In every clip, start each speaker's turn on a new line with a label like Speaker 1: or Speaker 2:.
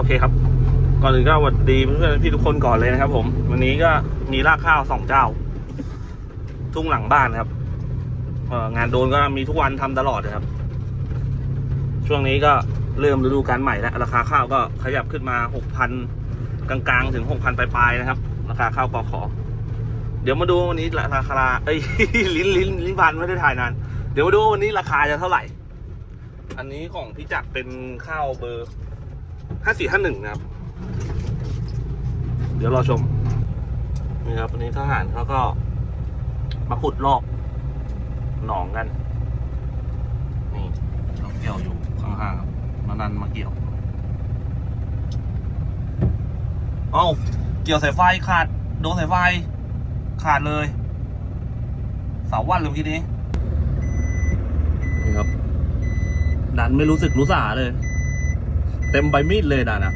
Speaker 1: โอเคครับ ก่อนอื่นก็สวัสดีเพื่อนๆพี่ทุกคนก่อนเลยนะครับผม วันนี้ก็มีรากข้าวสองเจ้า ทุ่งหลังบ้านครับงานโดนก็มีทุกวันทำตลอดนะครับ ช่วงนี้ก็เริ่มฤดูการใหม่แล้วราคาข้าวก็ขยับขึ้นมาหกพันกลางๆ ถึงหกพันปลายๆนะครับ ราคาข้าวกอขอ เดี๋ยวมาดูวันนี้ราคาเอ้ยลิ้นลิ้นลิ้นพันไม่ได้ถ่ายนานเดี๋ยวมาดูวันนี้ราคาจะเท่าไหร่ อันนี้ของพี่จักรเป็นข้าวเบอร์ ห้าสี่ห้าหนึ่งนะครับ เดี๋ยวรอชมนี่ครับวันนี้ทหารเขาก็มาขุดลอกหนองกัน นี่เราเกี่ยวอยู่ข้างๆครับมานันมาเกี่ยว เอ้า เกี่ยวสายไฟขาด โดนสายไฟ ขาดเลยเสาวันเลยเมื่อกี้นี้นี่ครับ ดันไม่รู้สึกรู้สาเลย เต็มใบมีดเลยดันอะ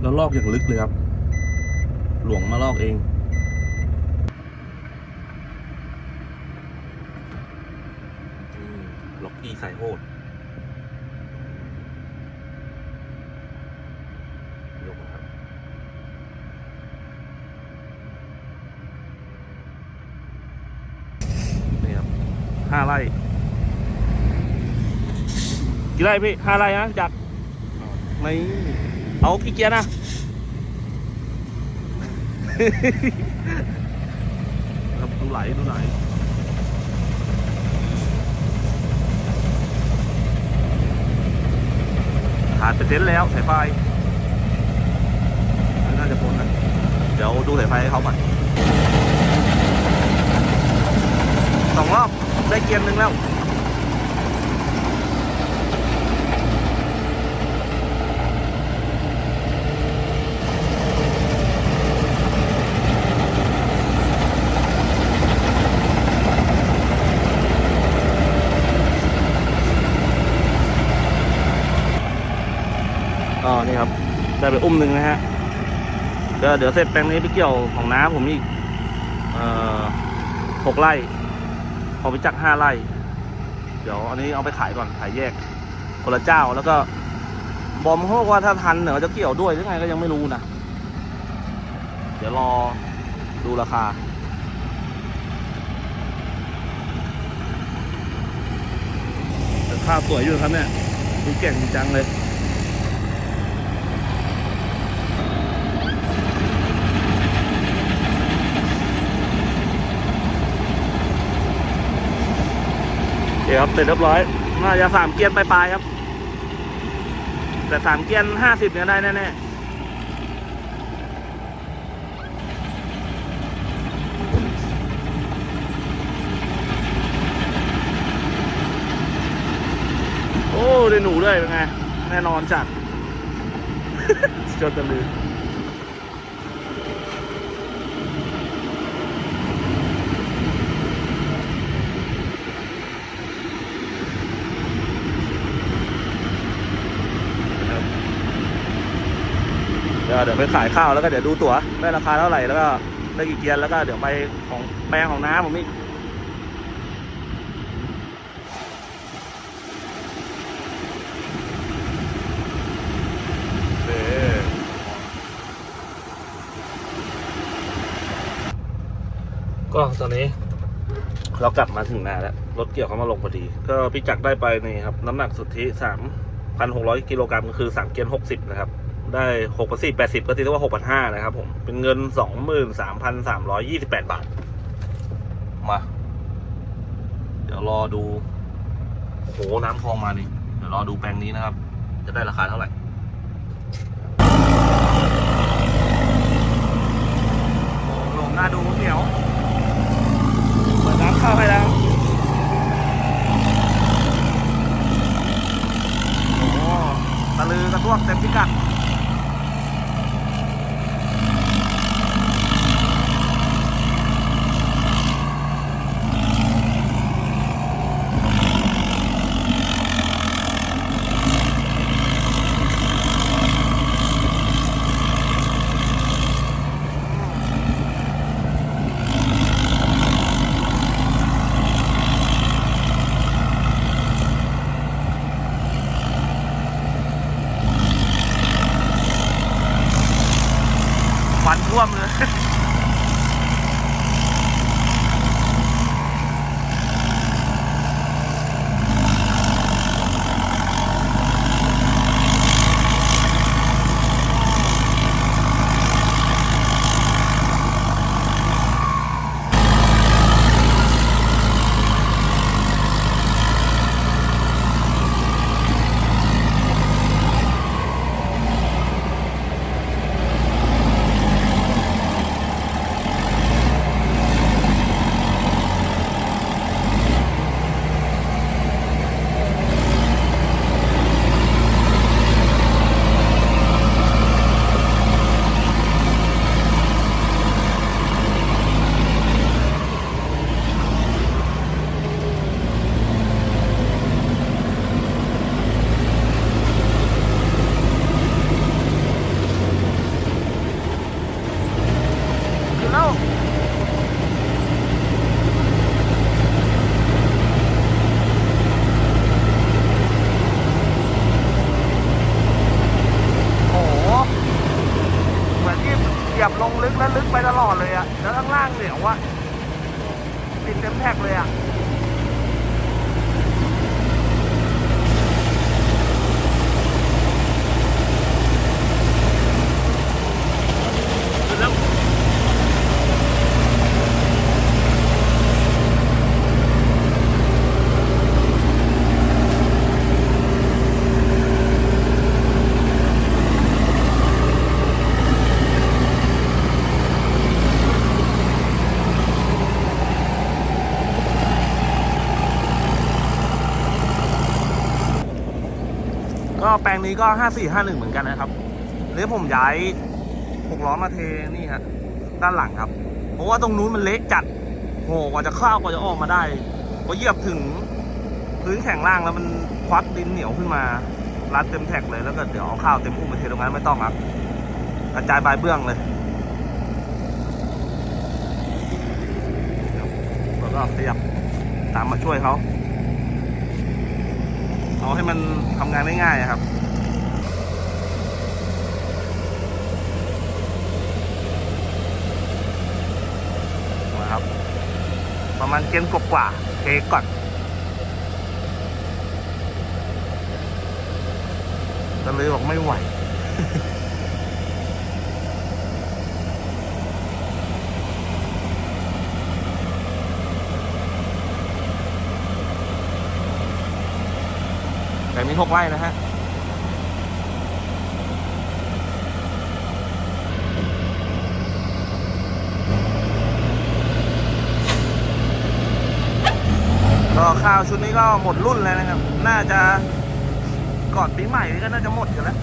Speaker 1: แล้วลอกอย่างลึกเลยครับ หลวงมาลอกเองล็อกกี้ใส่โหดยกนะครับ นี่ครับห้าไร่ กี่ไร่พี่ห้าไร่นะจักรไม่เอากี่เกียร์นะ ครับดูไหลดูไหลขาดไปเต็นท์แล้วสายไฟไม่น่าจะพ้นนะ เดี๋ยวดูสายไฟให้เขาก่อนสองรอบได้เกียร์หนึ่งแล้ว อ๋อ นี่ครับ ได้ไปอุ้มหนึ่งนะฮะเดี๋ยวเดี๋ยวเสร็จแปลงนี้ไปเกี่ยวของน้าผมอีกหกไร่พอไปจักห้าไร่ เดี๋ยวอันนี้เอาไปขายก่อนขายแยกคนละเจ้าแล้วก็ บอมเขาบอกว่าถ้าทันเนี่ยจะเกี่ยวด้วยหรือไงก็ยังไม่รู้นะเดี๋ยวรอดูราคาแต่ข้าวสวยอยู่ครับเนี่ยดูเก่งจริงจังเลย เดี๋ยวครับเสร็จเรียบร้อย น่าจะสามเกียนปลายๆครับ แต่สามเกียนห้าสิบเนี่ยได้แน่ๆโอ้ได้หนูด้วยเป็นไง แน่นอนจัดจนจะลืม เดี๋ยวไปขายข้าวแล้วก็เดี๋ยวดูตั๋วได้ราคาเท่าไหร่แล้วก็ได้กี่เกียนแล้วก็เดี๋ยวไปของแปลงของน้าผมอีกเด้ก็ตอนนี้เรากลับมาถึงนาแล้ว รถเกี่ยวเขามาลงพอดี ก็พี่จักรได้ไปนี่ครับ น้ำหนักสุทธิสามพันหกร้อยกิโลกรัมก็คือสามเกียนหกสิบนะครับ ได้หกพันสี่แปดสิบก็ตีได้ว่าหกพันห้านะครับผม เป็นเงินสองหมื่นสามพันสามร้อยยี่สิบแปดบาท มา เดี๋ยวรอดู โอ้โห น้ำคลองมานี่ เดี๋ยวรอดูแปลงนี้นะครับ จะได้ราคาเท่าไหร่ วันท่วมเลย งล่างเหนียวอะติดเต็มแท็กเลยอะแล้ว ก็แปลงนี้ก็ห้าสี่ห้าหนึ่งเหมือนกันนะครับเดี๋ยวผมย้ายหกล้อมาเทนี่ฮะด้านหลังครับ เพราะว่าตรงนู้นมันเละจัดโหกว่าจะเข้าวกว่าจะออกมาได้พอเหยียบถึงพื้นแข็งล่างแล้วมันควักดินเหนียวขึ้นมารัดเต็มแท็กเลยแล้วก็เดี๋ยวเอาข้าวเต็มอุ้มมาเทตรงนั้นไม่ต้องครับกระจายบายเบื้องเลยแล้วก็ขยับตามมาช่วยเขา เอาให้มันทำงานได้ง่ายอะครับนะครับ ประมาณเกณฑ์กว่าๆเทก่อนก็เลยบอกไม่ไหว หกไร่นะฮะก็ข้าวชุดนี้ก็หมดรุ่นแล้วนะครับ น่าจะก่อนปีใหม่นี่ก็น่าจะหมดกันแล้ว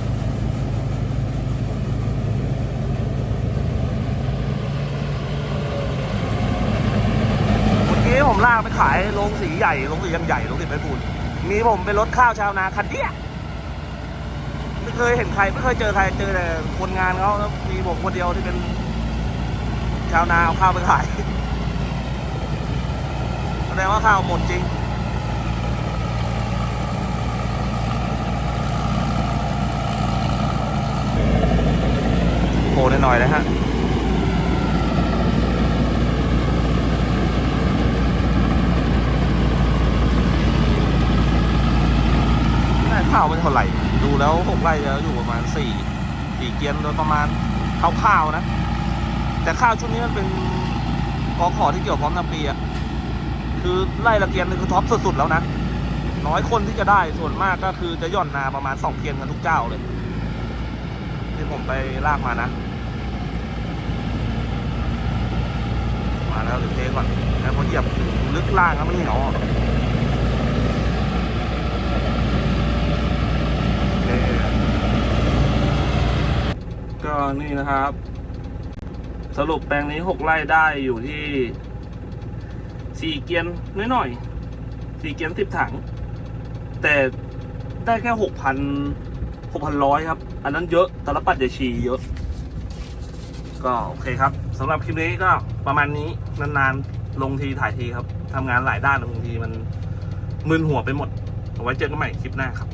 Speaker 1: เมื่อกี้ผมลากไปขายโรงสีใหญ่โรงสียังใหญ่โรงสีไปปูน มีผมไปรถข้าวชาวนาคันเดียไม่เคยเห็นใครไม่เคยเจอใครเจอแต่คนงานเขาแล้วมีผมคนเดียวที่เป็น ชาวนาเอาข้าวไปขายแสดงว่าข้าวหมดจริงโผล่หน่อยๆนะฮะ น่าข้าว เป็นเท่าไหร่ ดูแล้วหกไร่จะอยู่ประมาณสี่สี่เกียนโดยประมาณข้าวๆนะ แต่ข้าวชุดนี้มันเป็นกอขอที่เกี่ยวพร้อมนำปีอะคือไร่ละเกียนนึงคือท็อปสุดๆแล้วนะน้อยคนที่จะได้ส่วนมากก็คือจะย่อนนาประมาณสองเกียนกันทุกเจ้าเลยที่ผมไปลากมานะมาแล้วเดี๋ยวเทก่อนแล้วพอเหยียบลึกล่างแล้วมันเหนียวอะเอ่อ ก็นี่นะครับ สรุปแปลงนี้หกไร่ได้อยู่ที่สี่เกียนน้อยหน่อยๆสี่เกียนสิบถัง แต่ได้แค่หกพันหกพันร้อยครับ อันนั้นเยอะตลปัดยาชีเยอะ ก็โอเคครับสำหรับคลิปนี้ก็ประมาณนี้นานๆ ลงทีถ่ายทีครับทำงานหลายด้านบางทีมันมึนหัวไปหมด เอาไว้เจอกันใหม่คลิปหน้าครับ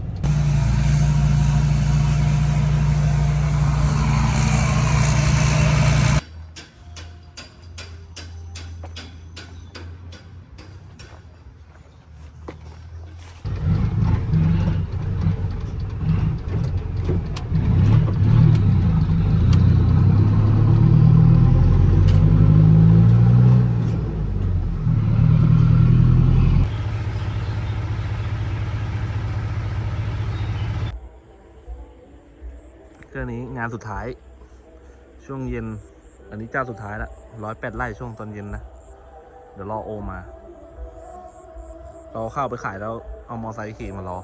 Speaker 1: งานสุดท้าย ช่วงเย็น อันนี้เจ้าสุดท้ายละร้อยแปดไร่ช่วงตอนเย็นนะ เดี๋ยวรอโอมา เราเข้าไปขายแล้วเอามอไซค์ขี่มารอ